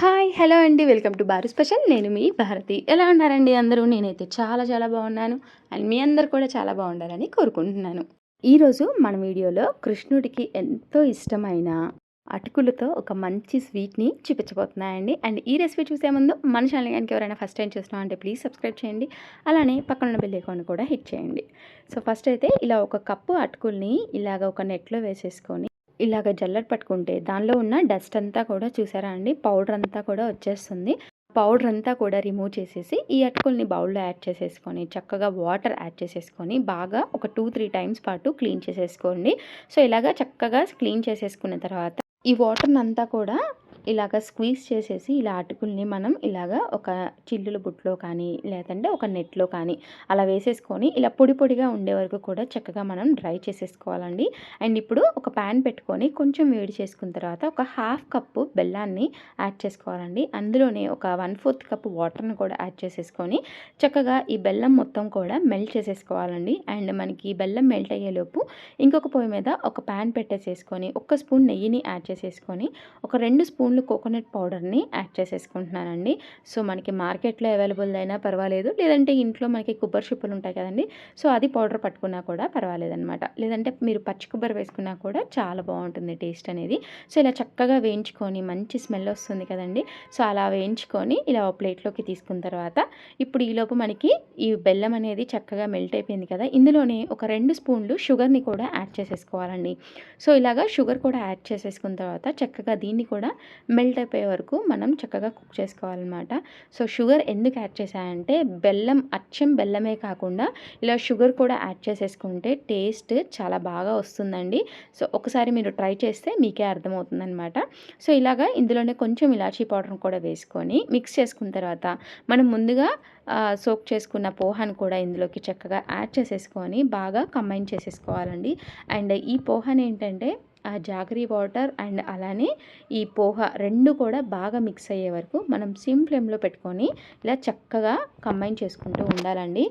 Hi hello అండి. Welcome to బారు special. నేను మీ భారతి. ఎలా ఉన్నారండి అందరూ? నేనైతే చాలా చాలా బాగున్నాను. అండ్ మీ అందరు కూడా చాలా బాగుండాలని కోరుకుంటున్నాను. ఈరోజు మన వీడియోలో కృష్ణుడికి ఎంతో ఇష్టమైన అటుకులతో ఒక మంచి స్వీట్ని చూపించబోతున్నాయండి అండ్ ఈ రెసిపీ చూసే ముందు మన ఛానల్ కనుక ఎవరైనా ఫస్ట్ టైం చూస్తున్నాం అంటే ప్లీజ్ సబ్స్క్రైబ్ చేయండి. అలానే పక్కన ఉన్న బెల్ ఐకాన్ కూడా హిట్ చేయండి. సో ఫస్ట్ అయితే ఇలా ఒక కప్పు అటుకుల్ని ఇలాగ ఒక నెట్లో వేసేసుకొని ఇలాగ జల్లెడ పట్టుకుంటే దానిలో ఉన్న డస్ట్ అంతా కూడా చూసారా అండి? పౌడర్ అంతా కూడా వచ్చేస్తుంది. పౌడర్ అంతా కూడా రిమూవ్ చేసేసి ఈ అటుకుల్ని బౌల్లో యాడ్ చేసేసుకొని చక్కగా వాటర్ యాడ్ చేసేసుకొని బాగా ఒక టూ త్రీ టైమ్స్ పాటు క్లీన్ చేసేసుకోండి. సో ఇలాగా చక్కగా క్లీన్ చేసేసుకున్న తర్వాత ఈ వాటర్ని అంతా కూడా ఇలాగ స్క్వీజ్ చేసేసి ఇలా అటుకుల్ని మనం ఇలాగ ఒక చిల్లుల బుట్లో కానీ లేదంటే ఒక నెట్లో కానీ అలా వేసేసుకొని ఇలా పొడి పొడిగా ఉండే వరకు కూడా చక్కగా మనం డ్రై చేసేసుకోవాలండి. అండ్ ఇప్పుడు ఒక ప్యాన్ పెట్టుకొని కొంచెం వేడి చేసుకున్న తర్వాత ఒక హాఫ్ కప్పు బెల్లాన్ని యాడ్ చేసుకోవాలండి. అందులోనే ఒక వన్ ఫోర్త్ కప్పు వాటర్ని కూడా యాడ్ చేసేసుకొని చక్కగా ఈ బెల్లం మొత్తం కూడా మెల్ట్ చేసేసుకోవాలండి. అండ్ మనకి బెల్లం మెల్ట్ అయ్యేలోపు ఇంకొక పొయ్యి మీద ఒక ప్యాన్ పెట్టేసేసుకొని ఒక స్పూన్ నెయ్యిని యాడ్ చేసేసుకొని ఒక రెండు స్పూన్ స్పూన్లు కోకోనట్ పౌడర్ని యాడ్ చేసేసుకుంటున్నానండి. సో మనకి మార్కెట్లో అవైలబుల్ అయినా పర్వాలేదు. లేదంటే ఇంట్లో మనకి కొబ్బరి చిప్పలు ఉంటాయి కదండి. సో అది పౌడర్ పట్టుకున్నా కూడా పర్వాలేదనమాట లేదంటే మీరు పచ్చి కొబ్బరి వేసుకున్నా కూడా చాలా బాగుంటుంది టేస్ట్ అనేది. సో ఇలా చక్కగా వేయించుకొని మంచి స్మెల్ వస్తుంది కదండి. సో అలా వేయించుకొని ఇలా ఓ ప్లేట్లోకి తీసుకున్న తర్వాత ఇప్పుడు ఈలోపు మనకి ఈ బెల్లం అనేది చక్కగా మెల్ట్ అయిపోయింది కదా. ఇందులోనే ఒక రెండు స్పూన్లు షుగర్ని కూడా యాడ్ చేసేసుకోవాలండి. సో ఇలాగా షుగర్ కూడా యాడ్ చేసేసుకున్న తర్వాత చక్కగా దీన్ని కూడా మెల్ట్ అయిపోయే వరకు మనం చక్కగా కుక్ చేసుకోవాలన్నమాట. సో షుగర్ ఎందుకు యాడ్ చేశాయంటే బెల్లం అచ్చం బెల్లమే కాకుండా ఇలా షుగర్ కూడా యాడ్ చేసేసుకుంటే టేస్ట్ చాలా బాగా వస్తుందండి. సో ఒకసారి మీరు ట్రై చేస్తే మీకే అర్థమవుతుందనమాట సో ఇలాగా ఇందులోనే కొంచెం ఇలాచీ పౌడర్ కూడా వేసుకొని మిక్స్ చేసుకున్న తర్వాత మనం ముందుగా సోక్ చేసుకున్న పోహాను కూడా ఇందులోకి చక్కగా యాడ్ చేసేసుకొని బాగా కంబైన్ చేసేసుకోవాలండి. అండ్ ఈ పోహాని ఏంటంటే ఆ జాగరీ వాటర్ అండ్ అలానే ఈ పోహ రెండు కూడా బాగా మిక్స్ అయ్యే వరకు మనం సిమ్ ఫ్లేమ్లో పెట్టుకొని ఇలా చక్కగా కంబైన్ చేసుకుంటూ ఉండాలండి.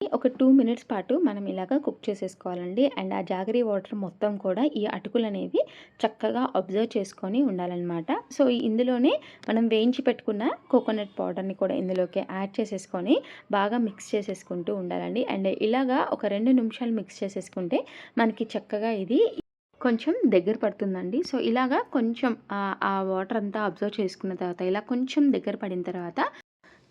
ఒక టూ మినిట్స్ పాటు మనం ఇలాగ కుక్ చేసేసుకోవాలండి. అండ్ ఆ జాగరీ వాటర్ మొత్తం కూడా ఈ అటుకులు అనేవి చక్కగా అబ్జర్వ్ చేసుకొని ఉండాలన్నమాట. సో ఇందులోనే మనం వేయించి పెట్టుకున్న కోకోనట్ పౌడర్ని కూడా ఇందులోకి యాడ్ చేసేసుకొని బాగా మిక్స్ చేసేసుకుంటూ ఉండాలండి. అండ్ ఇలాగా ఒక రెండు నిమిషాలు మిక్స్ చేసేసుకుంటే మనకి చక్కగా ఇది కొంచెం దగ్గర పడుతుందండి. సో ఇలాగా కొంచెం ఆ వాటర్ అంతా అబ్జర్వ్ చేసుకున్న తర్వాత ఇలా కొంచెం దగ్గర పడిన తర్వాత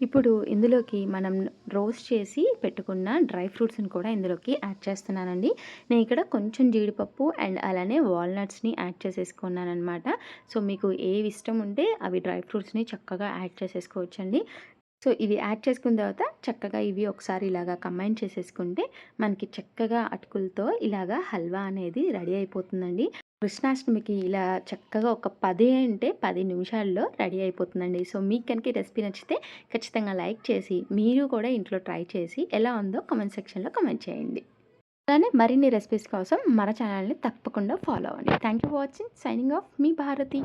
ఇప్పుడు ఇందులోకి మనం రోస్ట్ చేసి పెట్టుకున్న డ్రై ఫ్రూట్స్ని కూడా ఇందులోకి యాడ్ చేస్తున్నానండి. నేను ఇక్కడ కొంచెం జీడిపప్పు అండ్ అలానే వాల్నట్స్ని యాడ్ చేసేసుకున్నాను అనమాట సో మీకు ఏవి ఇష్టం ఉంటే అవి డ్రై ఫ్రూట్స్ని చక్కగా యాడ్ చేసేసుకోవచ్చండి. సో ఇవి యాడ్ చేసుకున్న తర్వాత చక్కగా ఇవి ఒకసారి ఇలాగా కంబైన్ చేసేసుకుంటే మనకి చక్కగా అటుకులతో ఇలాగా హల్వా అనేది రెడీ అయిపోతుందండి. కృష్ణాష్టమికి ఇలా చక్కగా ఒక పది అంటే పది నిమిషాల్లో రెడీ అయిపోతుందండి. సో మీకు కనుక రెసిపీ నచ్చితే ఖచ్చితంగా లైక్ చేసి మీరు కూడా ఇంట్లో ట్రై చేసి ఎలా ఉందో కమెంట్ సెక్షన్లో కమెంట్ చేయండి. అలానే మరిన్ని రెసిపీస్ కోసం మన ఛానల్ని తప్పకుండా ఫాలో అవ్వండి. Thank you watching. Signing off me Bharati.